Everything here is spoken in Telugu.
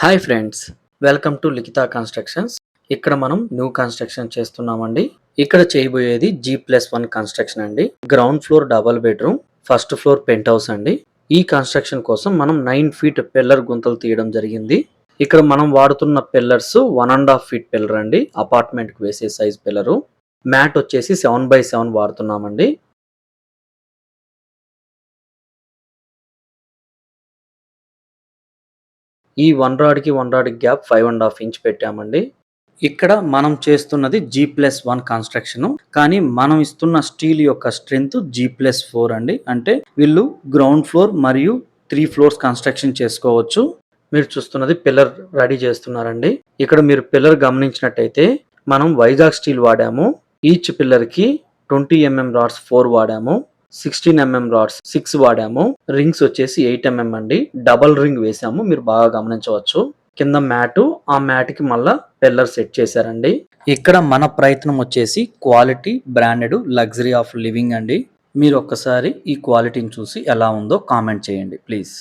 Hi friends welcome to Likhitha constructions. ఇక్కడ మనం న్యూ కన్స్ట్రక్షన్ చేస్తున్నామండి. ఇక్కడ చేయబోయేది జీ ప్లస్ వన్ కన్స్ట్రక్షన్ అండి. Ground floor double bedroom first floor penthouse అండి. ఈ కన్స్ట్రక్షన్ కోసం మనం నైన్ ఫీట్ పిల్లర్ గుంతలు తీయడం జరిగింది. ఇక్కడ మనం వాడుతున్న pillars one and half feet pillar అండి. అపార్ట్మెంట్కి వేసే సైజ్ పిల్లరు. మ్యాట్ వచ్చేసి సెవెన్ బై సెవెన్ వాడుతున్నామండి. ఈ one రాడ్కి one rod gap five and half inch పెట్టామండి. ఇక్కడ మనం చేస్తున్నది జీ ప్లస్ వన్ కన్స్ట్రక్షన్. కానీ మనం ఇస్తున్న స్టీల్ యొక్క స్ట్రెంగ్త్ జీ ప్లస్ ఫోర్ అండి. అంటే వీళ్ళు గ్రౌండ్ ఫ్లోర్ మరియు త్రీ ఫ్లోర్స్ కన్స్ట్రక్షన్ చేసుకోవచ్చు. మీరు చూస్తున్నది పిల్లర్ రెడీ చేస్తున్నారండి. ఇక్కడ మీరు పిల్లర్ గమనించినట్టయితే మనం వైజాగ్ స్టీల్ వాడాము. ఈచ్ పిల్లర్కి ట్వంటీ ఎంఎం రాడ్స్ ఫోర్ వాడాము. సిక్స్టీన్ ఎంఎం రాడ్స్ సిక్స్ వాడాము. రింగ్స్ వచ్చేసి ఎయిట్ ఎంఎం mm అండి. డబల్ రింగ్ వేసాము. మీరు బాగా గమనించవచ్చు. కింద మ్యాట్ ఆ మ్యాట్కి మళ్ళా పిల్లర్ సెట్ చేశారండి. ఇక్కడ మన ప్రయత్నం వచ్చేసి quality branded luxury of living అండి. మీరు ఒక్కసారి ఈ క్వాలిటీని చూసి ఎలా ఉందో కామెంట్ చేయండి ప్లీజ్.